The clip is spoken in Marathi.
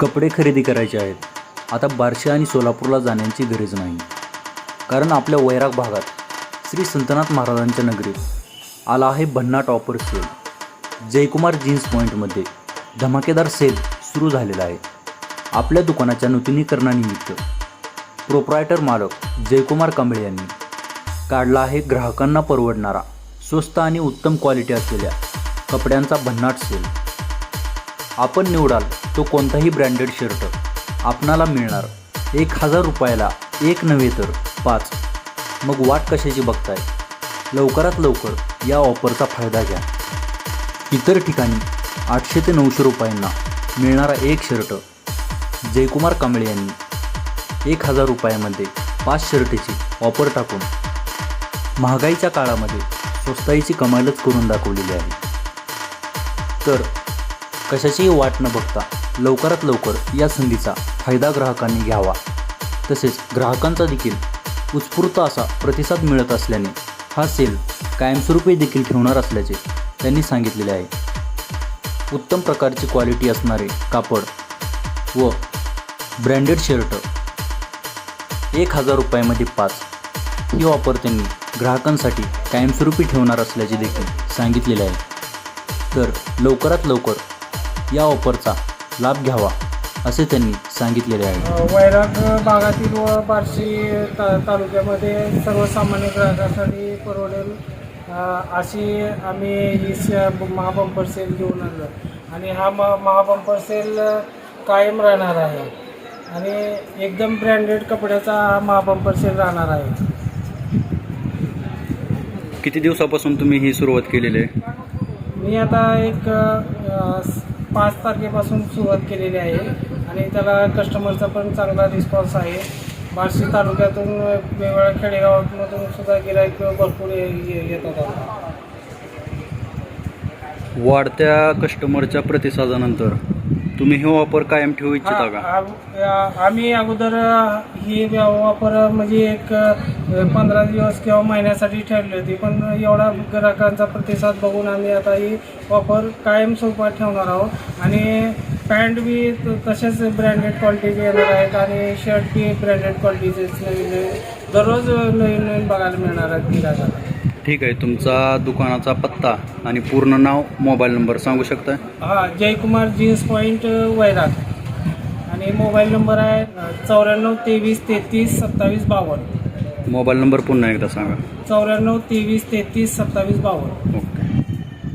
कपडे खरेदी करायचे आहेत. आता बार्शी आणि सोलापूरला जाण्याची गरज नाही. कारण आपल्या वैराग भागात श्री संतनाथ महाराजांच्या नगरीत आला आहे भन्नाट ऑफर सेल. जयकुमार जीन्स पॉईंटमध्ये धमाकेदार सेल सुरू झालेला आहे. आपल्या दुकानाच्या नूतनीकरणानिमित्त प्रोप्रायटर मालक जयकुमार कांबळे यांनी काढला आहे ग्राहकांना परवडणारा स्वस्त आणि उत्तम क्वालिटी असलेल्या कपड्यांचा भन्नाट सेल. आपण निवडाल तो कोणताही ब्रँडेड शर्ट आपणाला मिळणार. एक हजार रुपयाला एक नव्हे तर पाच. मग वाट कशाची बघताय? लवकरात लवकर या ऑफरचा फायदा घ्या. इतर ठिकाणी आठशे ते नऊशे रुपयांना मिळणारा एक शर्ट जयकुमार कांबळे यांनी एक हजार रुपयामध्ये पाच शर्टीची ऑफर टाकून महागाईच्या काळामध्ये स्वस्ताईची कमालच करून दाखवलेली आहे. तर कशाचीही वाट न बघता लवकरात लवकर या संधीचा फायदा ग्राहकांनी घ्यावा. तसेच ग्राहकांचा देखील उत्स्फूर्त असा प्रतिसाद मिळत असल्याने हा सेल कायमस्वरूपी देखील ठेवणार असल्याचे त्यांनी सांगितलेले आहे. उत्तम प्रकारची क्वालिटी असणारे कापड व ब्रँडेड शर्ट एक हजार रुपयामध्ये पाच ही ऑफर त्यांनी ग्राहकांसाठी कायमस्वरूपी ठेवणार असल्याचे देखील सांगितलेले आहे. तर लवकरात लवकर या ऑफरचा लाभ घ्यावा असे त्यांनी सांगितलेले आहे. वैराग भागातील व बार्शी ता तालुक्यामध्ये सर्वसामान्य ग्राहकांसाठी परवडेल. अशी आम्ही ही स महाबंपर सेल घेऊन आलो. आणि हा म महाबंपर सेल कायम राहणार आहे. आणि एकदम ब्रँडेड कपड्याचा हा महाबंपर सेल राहणार आहे. किती दिवसापासून तुम्ही ही सुरुवात केलेली आहे? मी आता एक अ, स- पाच तारखेपासून सुरुवात केलेली आहे आणि त्याला कस्टमरचा पण चांगला रिस्पॉन्स आहे. बार्शी तालुक्यातून वेगवेगळ्या खेडेगावातमधून सुद्धा गिराईक भरपूर ये- ये- येतात वाढत्या कस्टमरच्या प्रतिसादानंतर तुम्ही हे वापर कायम ठेवू इच्छिता का? हा, आ- आम्ही अगोदर ही वापर म्हणजे एक पंधरा दिवस किंवा महिन्यासाठी ठरली होती. पण एवढा ग्राहकांचा प्रतिसाद बघून आम्ही आता ही वापर कायम स्वरूपात ठेवणार आहोत. आणि पॅन्ट बी त- तसेच ब्रँडेड क्वालिटीचे येणार आहेत आणि शर्ट बी ब्रँडेड क्वालिटीचे नवीन नवीन दररोज नवीन नवीन बघायला मिळणार आहेत गिरायकाला ठीक आहे तुमचा दुकानाचा पत्ता आणि पूर्ण नाव मोबाईल नंबर सांगू शकता? हा जयकुमार जीन्स पॉईंट वैराग. आणि मोबाईल नंबर आहे चौऱ्याण्णव तेवीस तेहतीस सत्तावीस बावन्न. मोबाईल नंबर पुन्हा एकदा सांगा. चौऱ्याण्णव तेवीस तेहतीस सत्तावीस बावन्न. ओके.